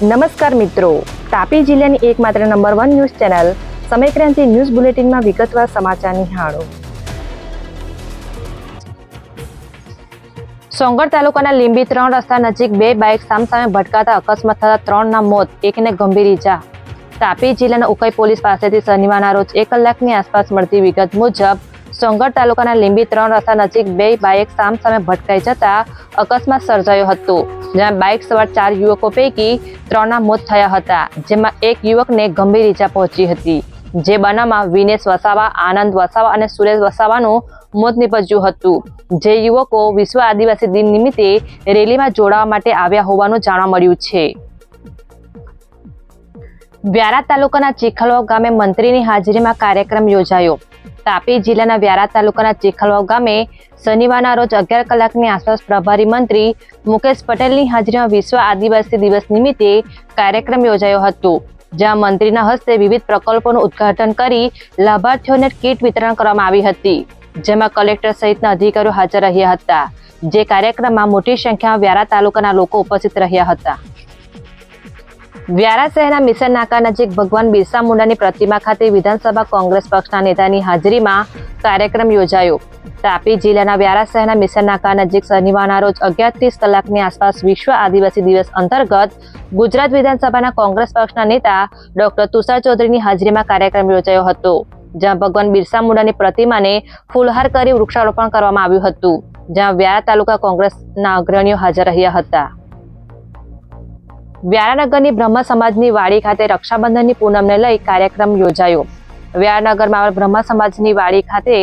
નમસ્કાર મિત્રો. તાપી જિલ્લાની એકમાત્ર number one news channel Samaykranti news બુલેટિનમાં વિગતવાર સમાચાર નિહાળો. સોંગઢ તાલુકાના લીંબી ત્રણ રસ્તા નજીક બે બાઇક સામસામે ભટકાતા અકસ્માત થતા ત્રણના મોત, એકને ગંભીર ઈજા. તાપી જિલ્લાના ઉકાઈ પોલીસ પાસેથી શનિવારના રોજ એક કલાકની આસપાસ મળતી વિગત મુજબ સોંગઢ તાલુકાના લીંબી ત્રણ રસ્તા નજીક બે બાઇક સામસામે ભટકાઈ જતા અકસ્માત સર્જાયો હતો, જ્યાં બાઇક સવાર ચાર યુવકો પૈકી ત્રણના મોત થયા હતા, જેમાં એક યુવકને ગંભીર ઈજા પહોંચી હતી, જે બનાવમાં વિનેશ વસાવા, આનંદ વસાવા અને સુરેશ વસાવાનું મોત નીપજ્યું હતું. જે યુવકો વિશ્વ આદિવાસી દિન નિમિત્તે રેલીમાં જોડાવા માટે આવ્યા હોવાનું જાણવા મળ્યું છે. વ્યારા તાલુકાના ચીખલવા ગામે મંત્રીની હાજરીમાં કાર્યક્રમ યોજાયો. તાપી જિલ્લાના વ્યારા તાલુકાના ચીખલવાવ ગામે શનિવારના રોજ અગિયાર કલાકની આસપાસ પ્રભારી મંત્રી મુકેશ પટેલની હાજરીમાં વિશ્વ આદિવાસી દિવસ નિમિત્તે કાર્યક્રમ યોજાયો હતો, જ્યાં મંત્રીના હસ્તે વિવિધ પ્રકલ્પોનું ઉદ્ઘાટન કરી લાભાર્થીઓને કીટ વિતરણ કરવામાં આવી હતી, જેમાં કલેક્ટર સહિતના અધિકારીઓ હાજર રહ્યા હતા, જે કાર્યક્રમમાં મોટી સંખ્યામાં વ્યારા તાલુકાના લોકો ઉપસ્થિત રહ્યા હતા. વ્યારા શહેરના મિશન નાકા નજીક ભગવાન બિરસા મુંડાની પ્રતિમા ખાતે વિધાનસભા કોંગ્રેસ પક્ષના નેતાની હાજરીમાં કાર્યક્રમ યોજાયો. તાપી જિલ્લાના વ્યારા શહેરના મિશન નાકા નજીક શનિવારના રોજ અગિયાર ત્રીસ કલાકની આસપાસ વિશ્વ આદિવાસી દિવસ અંતર્ગત ગુજરાત વિધાનસભાના કોંગ્રેસ પક્ષના નેતા ડોક્ટર તુષાર ચૌધરીની હાજરીમાં કાર્યક્રમ યોજાયો હતો, જ્યાં ભગવાન બિરસા મુંડાની પ્રતિમાને ફૂલહાર કરી વૃક્ષારોપણ કરવામાં આવ્યું હતું, જ્યાં વ્યારા તાલુકા કોંગ્રેસના અગ્રણીઓ હાજર રહ્યા હતા. વ્યારાનગરની બ્રહ્મ સમાજની વાડી ખાતે રક્ષાબંધનની પૂનમને લઈ કાર્યક્રમ યોજાયો. વ્યારાનગરમાં બ્રહ્મ સમાજની વાડી ખાતે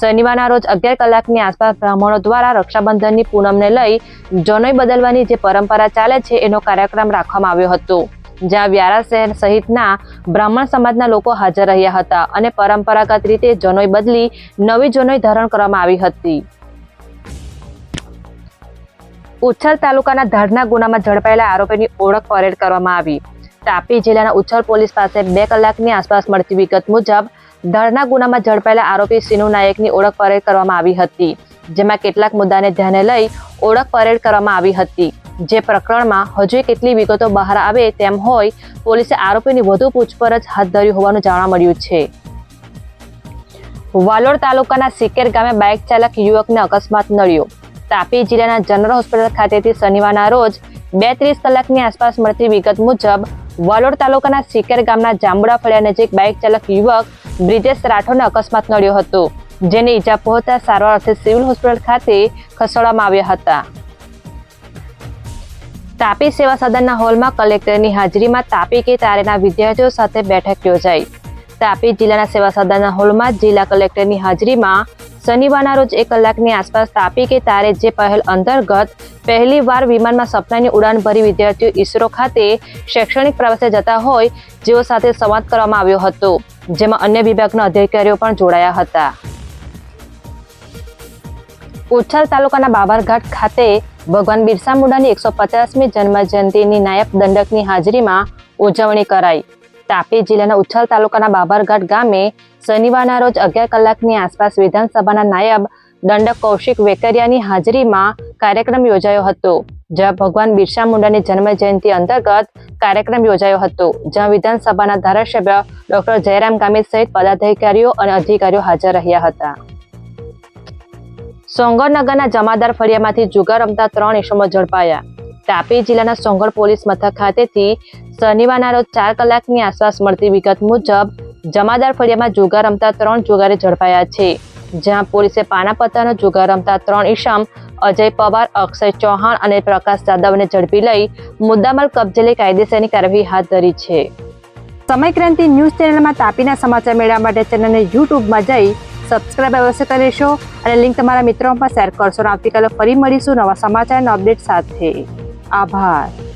શનિવારના રોજ અગિયાર કલાકની આસપાસ બ્રાહ્મણો દ્વારા રક્ષાબંધનની પૂનમને લઈ જનોઈ બદલવાની જે પરંપરા ચાલે છે એનો કાર્યક્રમ રાખવામાં આવ્યો હતો, જ્યાં વ્યારા શહેર સહિતના બ્રાહ્મણ સમાજના લોકો હાજર રહ્યા હતા અને પરંપરાગત રીતે જનોઈ બદલી નવી જનોઈ ધારણ કરવામાં આવી હતી. ઉચ્છલ તાલુકાના ધાડના ગુનામાં ઝડપાયેલા આરોપીની ઓળખ પરેડ કરવામાં આવી. તાપી જિલ્લાના ઉચ્છલ પોલીસ પાસે બે કલાકની આસપાસ મળતી વિગત મુજબ, ધાડના ગુનામાં ઝડપાયેલા આરોપી સિનુ નાયકની ઓળખ પરેડ કરવામાં આવી હતી, જેમાં કેટલાક મુદ્દાને ધ્યાને લઈ ઓળખ પરેડ કરવામાં આવી હતી. જે પ્રકરણમાં હજુ કેટલી વિગતો બહાર આવે તેમ હોય, પોલીસે આરોપીની વધુ પૂછપરછ હાથ ધરી હોવાનું જાણવા મળ્યું છે. વાલોડ તાલુકાના સિકેર ગામે બાઇક ચાલક યુવકને અકસ્માત નડ્યો. તાપી જિલ્લાના જનરલ હોસ્પિટલ ખાતેથી શનિવારના રોજ બે ત્રીસ કલાકની આસપાસ મળતી વિગત મુજબ વાલોડ તાલુકાના સિકેર ગામના જાંબુડા ફળિયા નજીક બાઇક ચાલક યુવક બ્રિજેશ રાઠોડને અકસ્માત નડ્યો હતો, જેને ઈજા પહોંચતા સારવાર અર્થે સિવિલ હોસ્પિટલ ખાતે ખસેડવામાં આવ્યા હતા. તાપી સેવા સદનના હોલમાં કલેક્ટરની હાજરીમાં તાપી કે તારેના વિદ્યાર્થીઓ સાથે બેઠક યોજાઈ. તાપી જિલ્લાના સેવા સદનના હોલમાં જિલ્લા કલેક્ટરની હાજરીમાં શનિવારના રોજ એક કલાકની આસપાસ તાપી કે તારે જે પહેલ અંતર્ગત પહેલી વાર વિમાનમાં સપનાની ઉડાન ભરી વિદ્યાર્થીઓ ઈસરો ખાતે શૈક્ષણિક પ્રવાસે જતા હોય, જેઓ સાથે સંવાદ કરવામાં આવ્યો હતો, જેમાં અન્ય વિભાગના અધિકારીઓ પણ જોડાયા હતા. ઉચ્છલ તાલુકાના બાબરઘાટ ખાતે ભગવાન બિરસા મુંડાની એકસો પચાસમી જન્મ જયંતિની નાયબ દંડકની હાજરીમાં ઉજવણી કરાઈ. તાપી જિલ્લાના ઉચ્છલ તાલુકાના બાબરઘાટ ગામે શનિવારના રોજ અગિયાર કલાકની આસપાસ વિધાનસભાના નાયબ દંડક કૌશિક વેકરિયાની હાજરીમાં કાર્યક્રમ યોજાયો હતો, જ્યાં ભગવાન બિરસા મુંડાની જન્મ જયંતિ અંતર્ગત કાર્યક્રમ યોજાયો હતો, જ્યાં વિધાનસભાના ધારાસભ્ય ડોક્ટર જયરામ ગામિત સહિત પદાધિકારીઓ અને અધિકારીઓ હાજર રહ્યા હતા. સોંગરનગરના જમાદાર ફળિયામાંથી જુગાર રમતા ત્રણ ઇસમો ઝડપાયા. તાપી જિલ્લાના સોંગર પોલીસ મથક ખાતેથી શનિવારના રોજ ચાર કલાકની આસપાસ મળતી વિગત મુજબ, જમાદાર ફળિયામાં જોગા રમતા ત્રણ જોગારે ઝડપાયા છે, જ્યાં પોલીસે પાનાપત્તાનો જોગા રમતા ત્રણ ઈશમ, અજય પવાર, અક્ષય ચૌહાણ અને પ્રકાશ જાદવને ઝડપી લઈ મુદ્દામાલ કબજે લઈ કાયદેસરની કાર્યવાહી હાથ ધરી છે. સમયક્રાંતિ ન્યૂઝ ચેનલમાં તાપીના સમાચાર મેળવવા માટે ચેનલને યુટ્યુબમાં જઈ સબસ્ક્રાઇબ અવશ્ય કરી લેશો અને લિંક તમારા મિત્રોમાં પણ શેર કરશો. આવતીકાલે ફરી મળીશું નવા સમાચારના અપડેટ સાથે. આભાર.